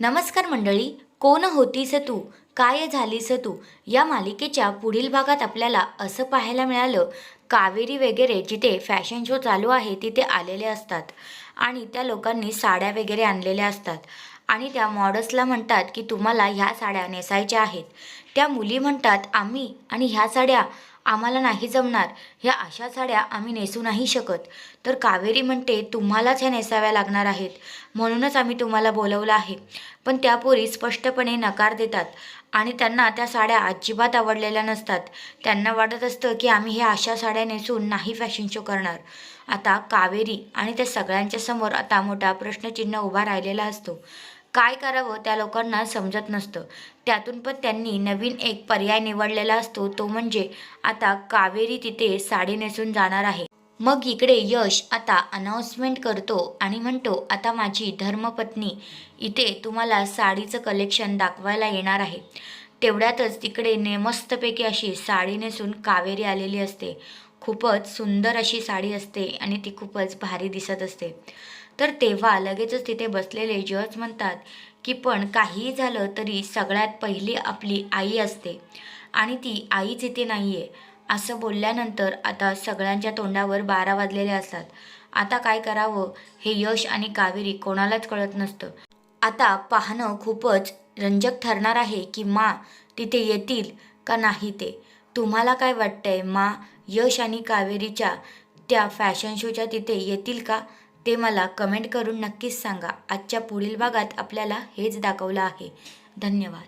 नमस्कार मंडळी कोण होतीस तू? काय झालीस तू? या मालिकेच्या पुढील भागात आपल्याला असं पाहायला मिळालं कावेरी वगैरे जिथे फॅशन शो चालू आहे तिथे आलेले असतात. आणि त्या लोकांनी साड्या वगैरे आणलेल्या असतात. आणि त्या मॉडल्सला म्हणतात की तुम्हाला ह्या साड्या नेसायच्या आहेत. त्या मुली म्हणतात आम्ही आणि ह्या साड्या आम्हाला नाही जमणार. ह्या अशा साड्या आम्ही नेसू नाही शकत. तर कावेरी म्हणते तुम्हालाच ह्या नेसाव्या लागणार आहेत. म्हणूनच आम्ही तुम्हाला बोलवलं आहे. पण त्या पोरी स्पष्टपणे नकार देतात आणि त्यांना त्या साड्या अजिबात आवडलेल्या नसतात. त्यांना वाटत असतं की आम्ही ह्या अशा साड्या नेसून नाही फॅशन शो करणार. आता कावेरी आणि त्या सगळ्यांच्या समोर आता मोठा प्रश्नचिन्ह उभा राहिलेला असतो. काय करावं त्या लोकांना समजत नसतं. त्यातून पण त्यांनी नवीन एक पर्याय निवडलेला असतो तो म्हणजे आता कावेरी तिथे साडी नेसून जाणार आहे. मग इकडे यश आता अनाऊन्समेंट करतो आणि म्हणतो आता माझी धर्मपत्नी इथे तुम्हाला साडीचं कलेक्शन दाखवायला येणार आहे. तेवढ्यातच तिकडे ने मस्तपैकी अशी साडी नेसून कावेरी आलेली असते. खूपच सुंदर अशी साडी असते आणि ती खूपच भारी दिसत असते. तर तेव्हा लगेचच तिथे बसलेले जज म्हणतात की पण काहीही झालं तरी सगळ्यात पहिली आपली आई असते आणि ती आईच इथे नाही आहे असं बोलल्यानंतर आता सगळ्यांच्या तोंडावर बारा वाजलेले असतात. आता काय करावं हे यश आणि कावेरी कोणालाच कळत नसतं. आता पाहणं खूपच रंजक ठरणार आहे की मा तिथे येतील का नाही ते. तुम्हाला काय वाटतंय? मा यश आणि कावेरीच्या त्या फॅशन शोच्या तिथे येतील का? ते मला कमेंट करून नक्कीच सांगा. आजच्या पुढील भागात आपल्याला हेच दाखवलं आहे. धन्यवाद.